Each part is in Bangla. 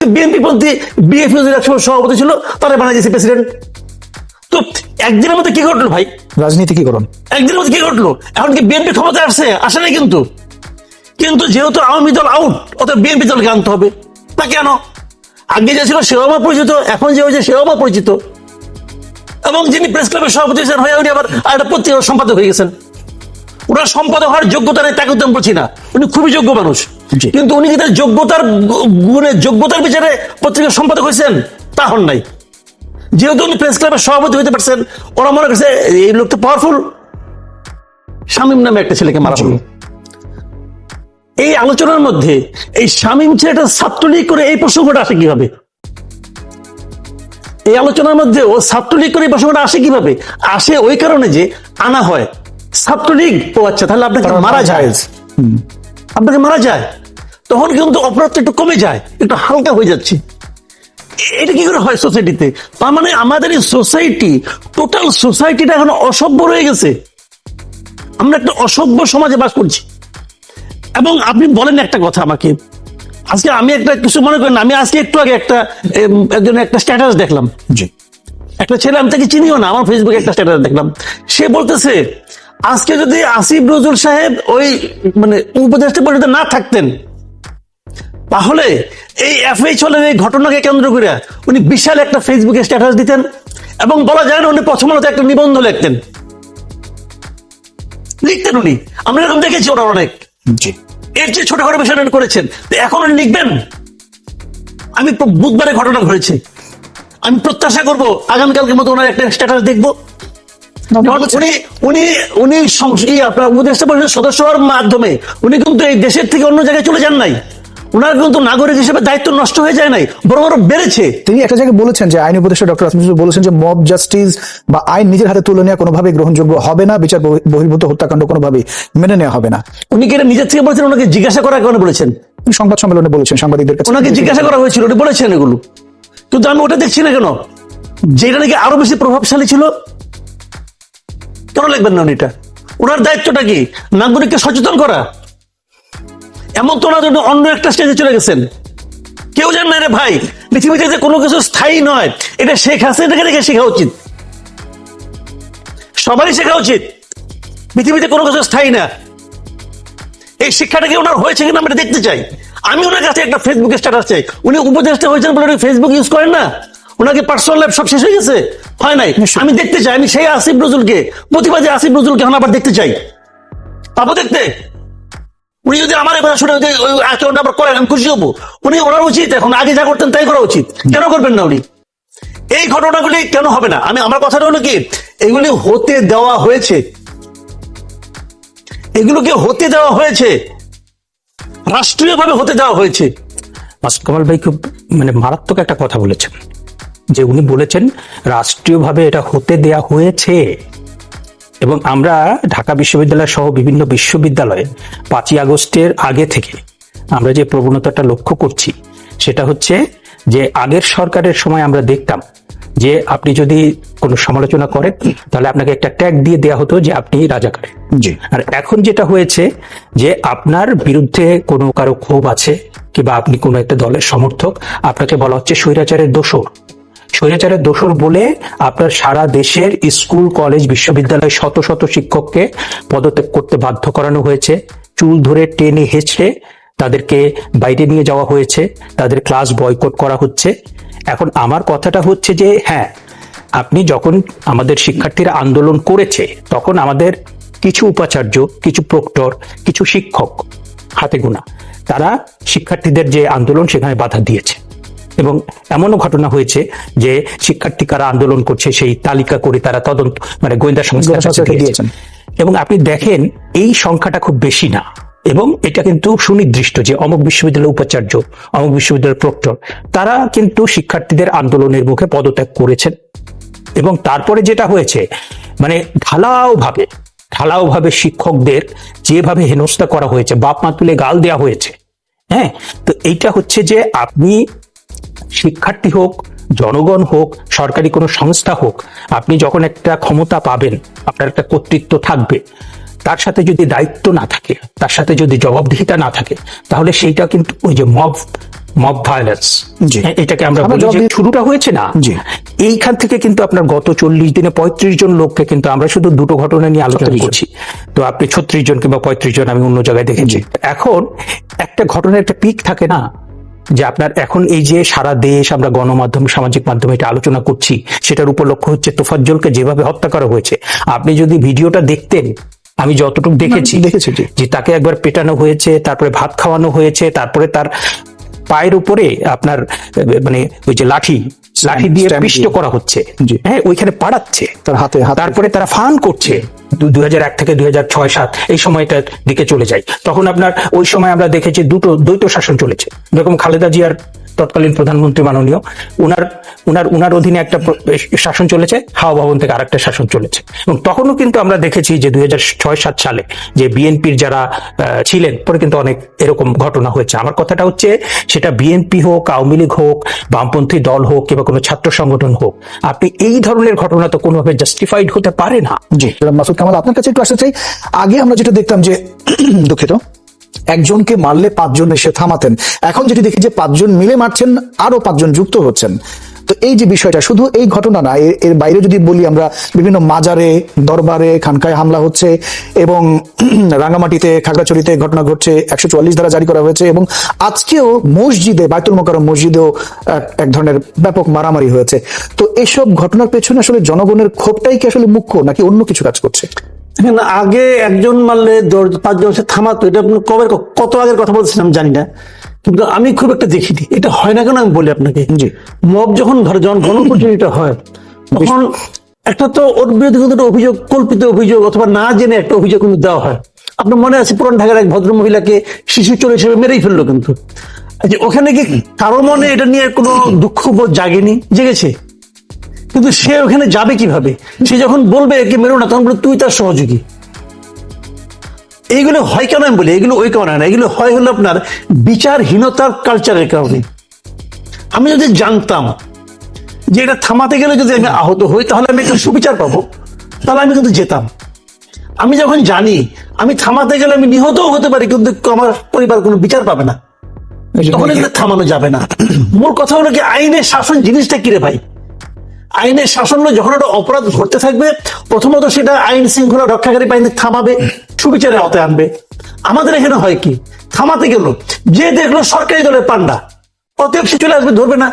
বিএনপি পন্থী বিএফ সভাপতি ছিল তারা বানাই দিয়েছে প্রেসিডেন্ট তো একদিনের মধ্যে কি ঘটলো ভাই? রাজনীতিকীকরণ একদিনের মধ্যে কি ঘটলো? এখন কি বিএনপি ক্ষমতায় আসছে? আসে নাই কিন্তু। কিন্তু যেহেতু আওয়ামী দল আউট অত বিএনপি দলকে আনতে হবে। তা কেন? আগে যে ছিল সেও আমার পরিচিত এখন যে হয়েছে সেও আমার পরিচিত। এবং যিনি প্রেস ক্লাবের সভাপতি হয়েছেন হয়ে উনি আবার একটা পত্রিকার সম্পাদক হয়ে গেছেন। ওনার সম্পাদক হওয়ার যোগ্যতা নেই তাকে আমি বলছি না। উনি খুবই যোগ্য মানুষ। কিন্তু উনি কি তার যোগ্যতার গুণে যোগ্যতার বিচারে পত্রিকার সম্পাদক হয়েছেন? তা হন নাই। যেহেতু উনি প্রেস ক্লাবের সভাপতি হতে পারছেন ওরা মনে করছে এই লোক তো পাওয়ারফুল শামীম নামে একটা ছেলেকে মারা হলো। এই আলোচনার মধ্যে এই শামীম ছেলেটা ছাত্রলীগ করে এই প্রসঙ্গটা আসে কীভাবে? এই আলোচনার মধ্যে ও ছাত্রলীগ করে এই প্রসঙ্গটা আসে কীভাবে? আসে ওই কারণে যে আনা হয়। ছাত্রলীগ ও আচ্ছা তাহলে আপনাকে মারা যায়। আপনাকে মারা যায় তখন কিন্তু অপরাধটা একটু কমে যায় একটু হালকা হয়ে যাচ্ছে। এটা কি করে হয় সোসাইটিতে তার মানে আমাদের এই সোসাইটি টোটাল সোসাইটিটা এখন অসভ্য রয়ে গেছে। আমরা একটা অসভ্য সমাজে বাস করছি। এবং আপনি বলেন একটা কথা আমাকে। আজকে আমি একটা কিছু মনে করেন আমি আজকে একটু আগে একটা একজন একটা স্ট্যাটাস দেখলাম। জি। একটা ছেলে আমি তাকে চিনিও না আমার ফেসবুকে একটা স্ট্যাটাস দেখলাম। সে বলতেছে আজকে যদি আসিফ নজরুল সাহেব ওই মানে উপদেষ্টা পরিষদে না থাকতেন তাহলে এই এফএইচ হলের এই ঘটনাকে কেন্দ্র করে উনি বিশাল একটা ফেসবুকে স্ট্যাটাস দিতেন এবং বলা যায় না উনি প্রথমত একটা নিবন্ধ লিখতেন। লিখতেন উনি। আমরা এরকম দেখেছি ওরা অনেক। এর যে ছোটখাটো বিষয় করেছেন। তো এখন উনি লিখবেন? আমি তো বুধবারে ঘটনা ঘটেছে। আমি প্রত্যাশা করব আগামীকালকের মতো ওনার একটা স্ট্যাটাস দেখব। উনি উনি উনি আপনার উপদেষ্টা পরিষদের সদস্য হওয়ার মাধ্যমে উনি কিন্তু এই দেশের থেকে অন্য জায়গায় চলে যান নাই। ওনার কিন্তু নাগরিক হিসেবে দায়িত্ব নষ্ট হয়ে যায় নাই বরং আরও বেড়েছে। তিনি একটা জায়গায় বলেছেন যে আইন উপদেষ্টা ডক্টর বলেছেন যে মব জাস্টিস বা আইন নিজের হাতে তুলে নেওয়া কোনোভাবেই গ্রহণযোগ্য হবে না বিচার বহির্ভূত হত্যাকাণ্ড কোনোভাবেই মেনে নেওয়া হবে না। উনি কি নিজের থেকে বলেছেন? ওনাকে জিজ্ঞাসা করার কারণে বলেছেন? সংবাদ সম্মেলনে বলেছেন সাংবাদিকদের কাছে। ওনাকে জিজ্ঞাসা করা হয়েছিল উনি বলেছেন এগুলো। কিন্তু আমি ওটা দেখছি না কেন? যেটা নাকি আরও বেশি প্রভাবশালী ছিল কেন লিখবেন না উনি এটা ওনার দায়িত্বটা কি? নাগরিককে সচেতন করা? এমন তো না যে উনি অন্য একটা স্টেজে চলে গেছেন। কেউ জান না রে ভাই, পৃথিবীতে যে কোনো কিছু স্থায়ী নয়, এটা শেখ হাসিনাকে রেখে শেখা উচিত। সবারই শেখা উচিত। পৃথিবীতে কোনো কিছু স্থায়ী না। এই শিক্ষাটা কি ওনার হয়েছে কিনা আমরা দেখতে চাই। আমি ওনার কাছে একটা ফেসবুকে স্ট্যাটাস চাই। উনি উপদেষ্টা হয়েছেন বলে ফেসবুক ইউজ করেন না? ওনাকে পার্সোনাল লাইফ সব শেষ হয়ে গেছে? হয় নাই? আমি দেখতে চাই আমি সেই আসিফ নজরুলকে প্রতিবাদী আসিফ নজরুলকে এখন আবার দেখতে চাই। পাবো দেখতে? উনি যদি আমার এবার শুনে আচরণটা আবার করেন আমি খুশি হব। উনি ওনার উচিত এখন আগে যা করতেন তাই করা উচিত। কেন করবেন না উনি? এই ঘটনাগুলি কেন হবে না? আমি আমার কথাটা হলো কি এগুলি হতে দেওয়া হয়েছে। এগুলোকে হতে দেওয়া হয়েছে। রাষ্ট্রীয়ভাবে হতে দেওয়া হয়েছে। মাসুদ কামাল ভাই খুব মানে মারাত্মক একটা কথা বলেছেন। যে উনি বলেছেন রাষ্ট্রীয়ভাবে এটা হতে দেয়া হয়েছে। এবং আমরা ঢাকা বিশ্ববিদ্যালয় সহ বিভিন্ন বিশ্ববিদ্যালয়ে পাঁচই আগস্টের আগে থেকে আমরা যে প্রবণতাটা লক্ষ্য করছি সেটা হচ্ছে যে আগের সরকারের সময় আমরা দেখতাম যে আপনি যদি কোনো সমালোচনা করেন তাহলে আপনাকে একটা ট্যাগ দিয়ে দেওয়া হতো যে আপনি রাজাকার। জি। আর এখন যেটা হয়েছে যে আপনার বিরুদ্ধে কোনো কারও ক্ষোভ আছে কিংবা আপনি কোনো একটা দলের সমর্থক আপনাকে বলা হচ্ছে স্বৈরাচারের দোষর। স্বৈরাচারের দোষর বলে আপনার সারা দেশের স্কুল, কলেজ, বিশ্ববিদ্যালয় শত শত শিক্ষককে পদত্যাগ করতে বাধ্য করানো হয়েছে। চুল ধরে টেনে হেঁচড়ে তাদেরকে বাইরে নিয়ে যাওয়া হয়েছে। তাদের ক্লাস বয়কট করা হচ্ছে। এখন আমার কথাটা হচ্ছে যে হ্যাঁ আপনি যখন আমাদের শিক্ষার্থীরা আন্দোলন করেছে, তখন আমাদের কিছু উপাচার্য, কিছু প্রক্টর, কিছু শিক্ষক হাতে গোনা, তারা শিক্ষার্থীদের যে আন্দোলন সেখানে বাধা দিয়েছে। এবং এমনও ঘটনা হয়েছে যে শিক্ষার্থী কারা আন্দোলন করছে সেই তালিকা করে তারা তদন্ত মানে গোয়েন্দা সংস্থার কাছে দিয়েছেন। এবং আপনি দেখেন এই সংখ্যাটা খুব বেশি না। এবং এটা কিন্তু সুনির্দিষ্ট যে অমুক বিশ্ববিদ্যালয়ের উপাচার্য অমুক বিশ্ববিদ্যালয়ের প্রক্টর তারা কিন্তু শিক্ষার্থীদের আন্দোলনের মুখে পদত্যাগ করেছেন। এবং তারপরে যেটা হয়েছে মানে ঢালাও ভাবে ঢালাও ভাবে শিক্ষকদের যেভাবে হেনস্থা করা হয়েছে বাপ মা তুলে গাল দেওয়া হয়েছে হ্যাঁ? তো এইটা হচ্ছে যে আপনি শিক্ষার্থী হোক জনগণ হোক সরকারি কোনো সংস্থা হোক আপনি যখন একটা ক্ষমতা পাবেন আপনার একটা কর্তৃত্ব থাকবে তার সাথে যদি দায়িত্ব না থাকে তার সাথে যদি জবাবদিহিতা না থাকে তাহলে সেইটা কিন্তু ওই যে মব মব ভায়োলেন্স এটাকে আমরা বলি যে শুরুটা হয়েছে না। এইখান থেকে কিন্তু আপনার গত চল্লিশ দিনে পঁয়ত্রিশ জন লোককে কিন্তু আমরা শুধু দুটো ঘটনা নিয়ে আলোচনা 36 করছি। তো আপনি ছত্রিশ জন কিংবা পঁয়ত্রিশ জন আমি অন্য জায়গায় দেখেছি। এখন একটা ঘটনার একটা পিক থাকে না? যে আপনার এখন এই যে সারা দেশ আমরা গণমাধ্যম সামাজিক মাধ্যমে এটা আলোচনা করছি সেটার উপলক্ষ হচ্ছে তোফাজ্জলকে যেভাবে হত্যা করা হয়েছে। আপনি যদি ভিডিওটা দেখতেন আমি যতটুকু দেখেছি দেখেছি, যে তাকে একবার পেটানো হয়েছে তারপরে ভাত খাওয়ানো হয়েছে তারপরে তার পায়ের উপরে আপনার মানে ওই যে লাঠি লাঠি দিয়ে পিষ্ট করা হচ্ছে। হ্যাঁ ওইখানে পাড়াচ্ছে। তার হাত তারপরে তারা ফান করছে। দুই হাজার এক থেকে দুই হাজার ছয়, সাত, এই সময়টার দিকে চলে যায়। তখন আপনার ওই সময় আমরা দেখেছি দুটো দ্বৈত শাসন চলেছে। যেরকম খালেদা জিয়ার তৎকালীন প্রধানমন্ত্রী মাননীয়, উনার উনার উনার অধীনে একটা শাসন চলেছে হাওয়া ভবন থেকে আরেকটা শাসন চলেছে। এবং তখনও কিন্তু আমরা দেখেছি যে দুই ছয় সাত সালে যে বিএনপির যারা ছিলেন, পরে কিন্তু অনেক এরকম ঘটনা হয়েছে। আমার কথাটা হচ্ছে, সেটা বিএনপি হোক, আওয়ামী লীগ হোক, বামপন্থী দল হোক, কিংবা কোনো ছাত্র সংগঠন হোক, আপনি এই ধরনের ঘটনা তো কোনোভাবে জাস্টিফাইড হতে পারে না। জি, মাসুদ কামাল, আপনার কাছে একটু আসতে চাই। আগে আমরা যেটা দেখতাম যে, দুঃখিত। একজনকে মারলে পাঁচজন এসে থামাতেন। এখন যেটি দেখি যে পাঁচজন মিলে মারছেন, আরও পাঁচজন যুক্ত হচ্ছেন। তো এই যে বিষয়টা, শুধু এই ঘটনা না, এর- বাইরে যদি বলি আমরা বিভিন্ন মাজারে, দরবারে খানকায় হামলা হচ্ছে এবং রাঙামাটিতে, খাগড়াছড়িতে ঘটনা ঘটছে, একশো চুয়াল্লিশ দ্বারা জারি করা হয়েছে এবং আজকেও মসজিদে, বাইতুল মোকারম মসজিদেও এক- ধরনের ব্যাপক মারামারি হয়েছে। তো এসব ঘটনার পেছনে আসলে জনগণের ক্ষোভটাই কি আসলে মুখ্য, নাকি অন্য কিছু কাজ করছে? আগে একজন মারলে পাঁচজন সে থামাতো এটা আপনি কবে কত আগের কথা বলছিলাম জানি না। কিন্তু আমি খুব একটা দেখিনি। এটা হয় না কেন আমি বলি আপনাকে? জি। মব যখন ধরে যখন গণপ্রতিনিধিটা হয় তখন একটা তো ওর বিরুদ্ধে কিন্তু একটা অভিযোগ কল্পিত অভিযোগ অথবা না জেনে একটা অভিযোগ কিন্তু দেওয়া হয়। আপনার মনে আছে পুরান ঢাকার এক ভদ্র মহিলাকে শিশু চোর হিসেবে মেরেই ফেলল কিন্তু? যে ওখানে কি কারও মনে এটা নিয়ে কোনো দুঃখ বোধ জাগেনি? জেগেছে? কিন্তু সে ওখানে যাবে কীভাবে? সে যখন বলবে একে মেরো না তখন বলে তুই তার সহযোগী। এইগুলো হয় কেন আমি বলি? এগুলো ওই কারণে না। এগুলো হয় হলো আপনার বিচারহীনতার কালচারের কারণে। আমি যদি জানতাম যে এটা থামাতে গেলে যদি আমি আহত হই তাহলে আমি একটা সুবিচার পাবো। তাহলে আমি কিন্তু যেতাম। আমি যখন জানি আমি থামাতে গেলে আমি নিহতও হতে পারি কিন্তু আমার পরিবার কোনো বিচার পাবে না। তখন এগুলো থামানো যাবে না। মূল কথা হলো কি আইনের শাসন জিনিসটা কিরে ভাই? আইনের শাসন যখন একটা অপরাধ ঘটতে থাকবে, প্রথমত সেটা আইন শৃঙ্খলা রক্ষাকারী বাহিনী থামাবে, সুবিচারে আওতায় আনবে। আমাদের এখানে হয় কি? থামাতে গেল, যে দেখল সরকারি দলের পান্ডা, অতএব সে চলে আসবে, ধরবে না।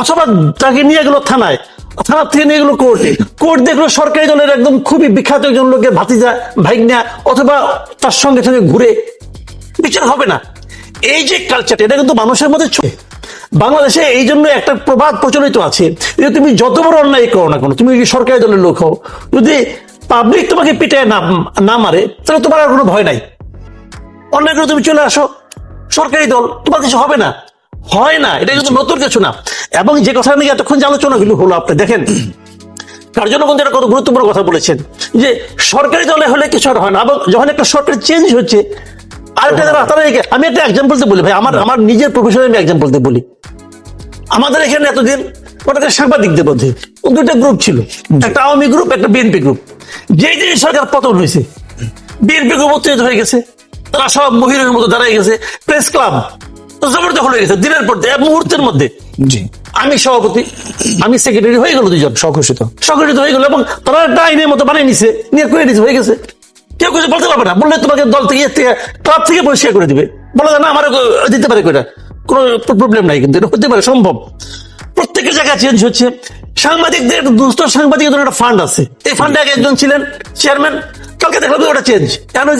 অথবা তাকে নিয়ে গেল থানায়, থানার থেকে নিয়ে গেলো কোর্টে। কোর্ট দেখল সরকারি দলের একদম খুবই বিখ্যাত একজন লোকের ভাতিজা, ভাইগনা, অথবা তার সঙ্গে সঙ্গে ঘুরে। বিচার হবে না। এই যে কালচারটা এটা কিন্তু মানুষের মধ্যে বাংলাদেশে এই জন্য একটা প্রবাদ প্রচলিত আছে যে তুমি যত বড় অন্যায় করো না কোনো, তুমি যদি সরকারি দলের লোক হও, যদি পাবলিক তোমাকে পিটায় না না মারে, তাহলে তোমার আর কোনো ভয় নাই। অন্যায় করে তুমি চলে আসো। সরকারি দল, তোমার কিছু হবে না। হয় না, এটা কিন্তু নতুন কিছু না। এবং যে কথা নিয়ে এতক্ষণ যে আলোচনাগুলো হলো আপনি, দেখেন কিন্তু একটা কত গুরুত্বপূর্ণ কথা বলেছেন, যে সরকারি দলে হলে কিছু আর হয় না। এবং যখন একটা সরকার চেঞ্জ হচ্ছে যারা তারা আমি একটা এক্সাম্পল বলি ভাই, আমার আমার নিজের প্রফেশনে আমি এক্সাম্পল বলি। আমাদের এখানে এতদিন ওটাকে সাংবাদিকদের মধ্যে? দুইটা গ্রুপ ছিল। একটা আওয়ামী গ্রুপ একটা বিএনপি গ্রুপ যেই দিন সরকার পতন হয়েছে বিএনপি গ্রুপ উত্তেজিত হয়ে গেছে তারা সব মহিলার মতো দাঁড়ায় গেছে প্রেস ক্লাব জবরদখল হয়ে গেছে দিনের পর এক মুহূর্তের মধ্যে। আমি সভাপতি আমি সেক্রেটারি হয়ে গেল দুজন স্বঘোষিত। সংগঠিত হয়ে গেল এবং তারা একটা আইনের মতো বানিয়ে নিছে নিয়ে করে নিছে হয়ে গেছে। কেউ কিছু বলতে পারবে না। বললে তোমাকে দল থেকে ক্লাব থেকে পরিষ্কার করে দিবে। বলে না আমার দিতে পারে কইটা কোনো প্রবলেম নাই কিন্তু, এটা হতে পারে সম্ভব। প্রত্যেকের জায়গায় চেঞ্জ হচ্ছে। সাংবাদিকদের, দুস্থ সাংবাদিকদের একটা ফান্ড আছে। এই ফান্ডে আগে একজন ছিলেন চেয়ারম্যান কালকে দেখলাম ওটা চেঞ্জ কেন?